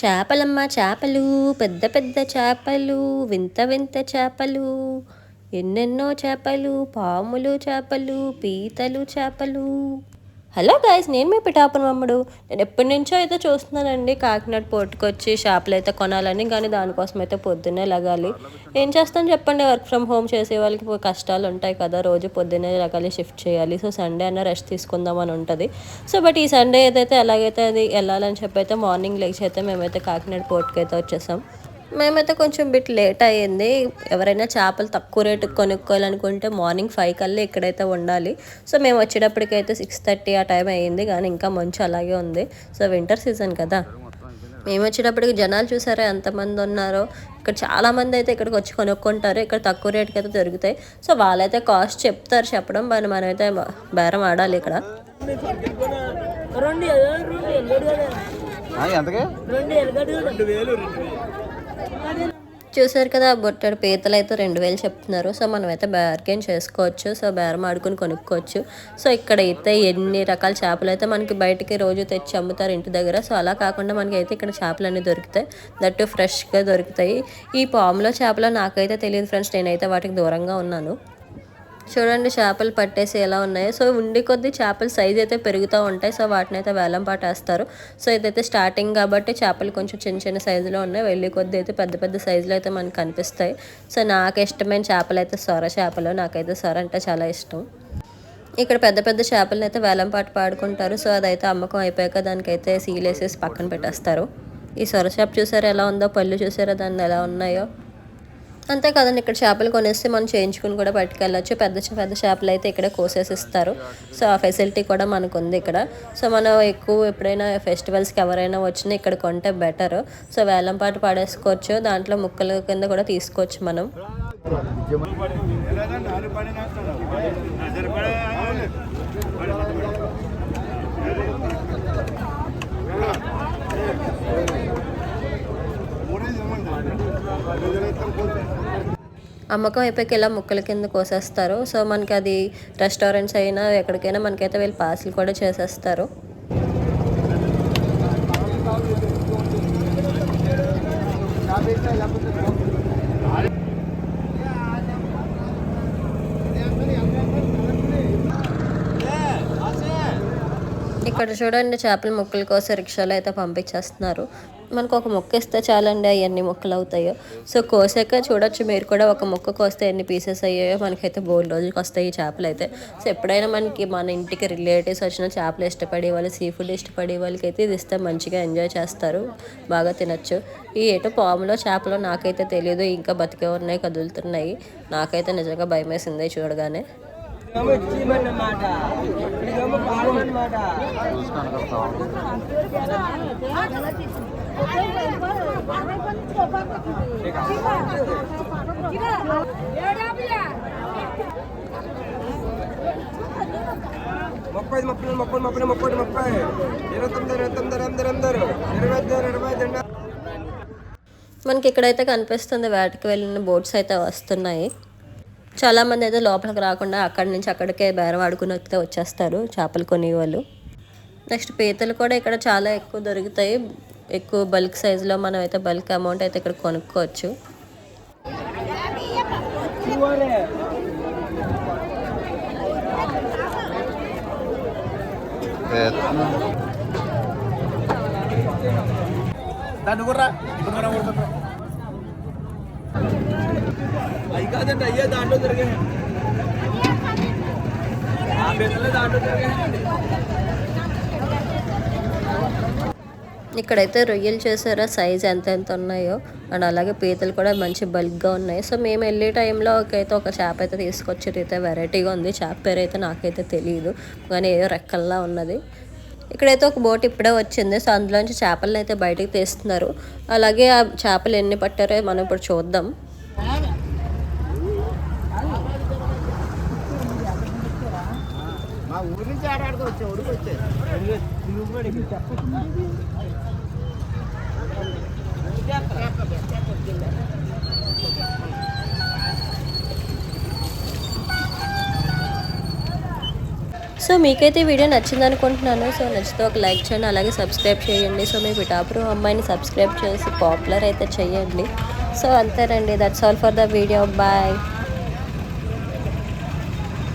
చేపలమ్మ చేపలు పెద్ద పెద్ద చేపలు వింత వింత చేపలు ఎన్నెన్నో చేపలు పాములు చేపలు పీతలు చేపలు. హలో గాయస్ నేను మీ పిఠాపురం అమ్ముడు. నేను ఎప్పటి నుంచో అయితే చూస్తున్నానండి కాకినాడ పోర్టుకు వచ్చి షాపులు అయితే కొనాలని కానీ దానికోసం అయితే పొద్దున్నే లగాలి. ఏం చేస్తాను చెప్పండి వర్క్ ఫ్రమ్ హోమ్ చేసే వాళ్ళకి కష్టాలు ఉంటాయి కదా రోజు పొద్దున్నే లగాలి షిఫ్ట్ చేయాలి. సో సండే అన్న రెస్ట్ తీసుకుందాం అని ఉంటుంది. సో బట్ ఈ సండే ఏదైతే ఎలాగైతే అది వెళ్ళాలని చెప్పి అయితే మార్నింగ్ లేచి అయితే మేమైతే కాకినాడ పోర్ట్కి అయితే వచ్చేసాం. మేమైతే కొంచెం బిట్ లేట్ అయ్యింది. ఎవరైనా చేపలు తక్కువ రేటుకి కొనుక్కోవాలనుకుంటే మార్నింగ్ ఫైవ్ కల్లా ఇక్కడైతే ఉండాలి. సో మేము వచ్చేటప్పటికైతే సిక్స్ థర్టీ ఆ టైం అయ్యింది. కానీ ఇంకా మంచు అలాగే ఉంది. సో వింటర్ సీజన్ కదా. మేము వచ్చేటప్పటికి జనాలు చూసారా ఎంతమంది ఉన్నారో? ఇక్కడ చాలా మంది అయితే ఇక్కడికి వచ్చి కొనుక్కుంటారు. ఇక్కడ తక్కువ రేటుకి అయితే దొరుకుతాయి. సో వాళ్ళైతే కాస్ట్ చెప్తారు. చెప్పడం మరి మనమైతే బేరం ఆడాలి ఇక్కడ. ఎంతకే? చూసారు కదా బొట్టడు పీతలు అయితే రెండు వేలు చెప్తున్నారు. సో మనమైతే అయితే బార్గెన్ చేసుకోవచ్చు. సో బేరం ఆడుకుని కొనుక్కోవచ్చు. సో ఇక్కడ అయితే ఎన్ని రకాల చేపలు అయితే మనకి బయటికి రోజు తెచ్చి అమ్ముతారు ఇంటి దగ్గర. సో అలా కాకుండా మనకి అయితే ఇక్కడ చేపలు అన్నీ దొరుకుతాయి. దట్టు ఫ్రెష్గా దొరుకుతాయి. ఈ పాములో చేపలు నాకైతే తెలియదు ఫ్రెండ్స్. నేనైతే వాటికి దూరంగా ఉన్నాను. చూడండి చేపలు పట్టేసి ఎలా ఉన్నాయో. సో ఉండి కొద్దీ చేపల సైజ్ అయితే పెరుగుతూ ఉంటాయి. సో వాటిని అయితే వేలం పాట వేస్తారు. సో ఇదైతే స్టార్టింగ్ కాబట్టి చేపలు కొంచెం చిన్న చిన్న సైజులో ఉన్నాయి. వెళ్ళి కొద్దీ అయితే పెద్ద పెద్ద సైజులో అయితే మనకు కనిపిస్తాయి. సో నాకు ఇష్టమైన చేపలు అయితే సొర చేపలు. నాకైతే సొర అంటే చాలా ఇష్టం. ఇక్కడ పెద్ద పెద్ద చేపలను అయితే వేలం పాట పాడుకుంటారు. సో అదైతే అమ్మకం అయిపోయాక దానికైతే సీలేసేసి పక్కన పెట్టేస్తారు. ఈ సొర చేప చూసారా ఎలా ఉందో? పళ్ళు చూసారా? దాన్ని ఎలా ఉన్నాయో? అంతే కదండి ఇక్కడ చేపలు కొనేస్తే మనం చేయించుకుని కూడా పట్టుకెళ్ళచ్చు. పెద్ద పెద్ద చేపలు అయితే ఇక్కడ కోసేసి ఇస్తారు సో ఆ ఫెసిలిటీ కూడా మనకు ఉంది ఇక్కడ. సో మనం ఎక్కువ ఎప్పుడైనా ఫెస్టివల్స్కి ఎవరైనా వచ్చినా ఇక్కడ కొంటే బెటర్. సో వేలం పాటు పాడేసుకోవచ్చు. దాంట్లో ముక్కల కింద కూడా తీసుకోవచ్చు మనం. అమ్మకం అయిపోయాక ఇలా ముక్కల కింద కోసేస్తారు. సో మనకి అది రెస్టారెంట్స్ అయినా ఎక్కడికైనా మనకైతే వీళ్ళు పార్సిల్ కూడా చేసేస్తారు. ఇక్కడ చూడండి చేపల ముక్కల కోసం రిక్షాలో అయితే పంపించేస్తున్నారు. మనకు ఒక ముక్క ఇస్తే చాలండి అవి ఎన్ని ముక్కలు అవుతాయో. సో కోసాక చూడొచ్చు మీరు కూడా ఒక ముక్క కోస్తే ఎన్ని పీసెస్ అయ్యాయో. మనకైతే బోల్ రోజుకి వస్తాయి ఈ చేపలు అయితే. సో ఎప్పుడైనా మనకి మన ఇంటికి రిలేటివ్స్ వచ్చిన చేపలు ఇష్టపడే వాళ్ళు సీ ఫుడ్ ఇష్టపడే వాళ్ళకి అయితే ఇది ఇస్తే మంచిగా ఎంజాయ్ చేస్తారు. బాగా తినచ్చు. ఈ ఏటో పాములో చేపలు నాకైతే తెలియదు ఇంకా బతికే ఉన్నాయి కదులుతున్నాయి. నాకైతే నిజంగా భయం వేసింది చూడగానే. ఇదేమో ఇదేమో పాము అన్నమాట ముప్పై ఐదు ముప్పై ముప్పై ముప్పై ముప్పై ముప్పై. ఇరవై తొమ్మిది ఇరవై తొమ్మిది అందరు అందరు ఇరవై ఐదు ఇరవై ఐదు మనకి ఇక్కడైతే కనిపిస్తుంది వేటకి వెళ్ళిన బోట్స్ అయితే వస్తున్నాయి. చాలామంది అయితే లోపలికి రాకుండా అక్కడి నుంచి అక్కడికే బేరవాడుకుని అయితే వచ్చేస్తారు చేపలు కొనేవాళ్ళు. నెక్స్ట్ పీతలు కూడా ఇక్కడ చాలా ఎక్కువ దొరుకుతాయి. ఎక్కువ బల్క్ సైజులో మనం అయితే బల్క్ అమౌంట్ అయితే ఇక్కడ కొనుక్కోవచ్చు. దాన్ని కూడా అవి కాదండి అయ్యే దాంట్లో తిరిగాయి ఆ బిడ్డలే దాంట్లో తిరిగాయి ఇక్కడైతే రొయ్యలు చేసారా సైజ్ ఎంత ఎంత ఉన్నాయో అండ్ అలాగే పీతలు కూడా మంచి బల్క్గా ఉన్నాయి. సో మేము వెళ్ళే టైంలో ఒకైతే ఒక చేప అయితే తీసుకొచ్చారు. అయితే వెరైటీగా ఉంది. చేప పేరు అయితే నాకైతే తెలియదు కానీ ఏదో రెక్కల్లా ఉన్నది. ఇక్కడైతే ఒక బోట్ ఇప్పుడే వచ్చింది. సో అందులోంచి చేపలను అయితే బయటకు తీస్తున్నారు. అలాగే ఆ చేపలు ఎన్ని పట్టారో మనం ఇప్పుడు చూద్దాం. మా ఊరి నుంచి ఆడాడుతూ వచ్చే ఊరికి వచ్చే. సో మీకైతే వీడియో నచ్చింది అనుకుంటున్నాను సో నచ్చితే ఒక లైక్ చేయండి అలాగే సబ్స్క్రైబ్ చేయండి. సో మీ పిఠాపురం అమ్మాయిని సబ్స్క్రైబ్ చేసి పాపులర్ అయితే చేయండి. సో అంతేనండి that's all for the video bye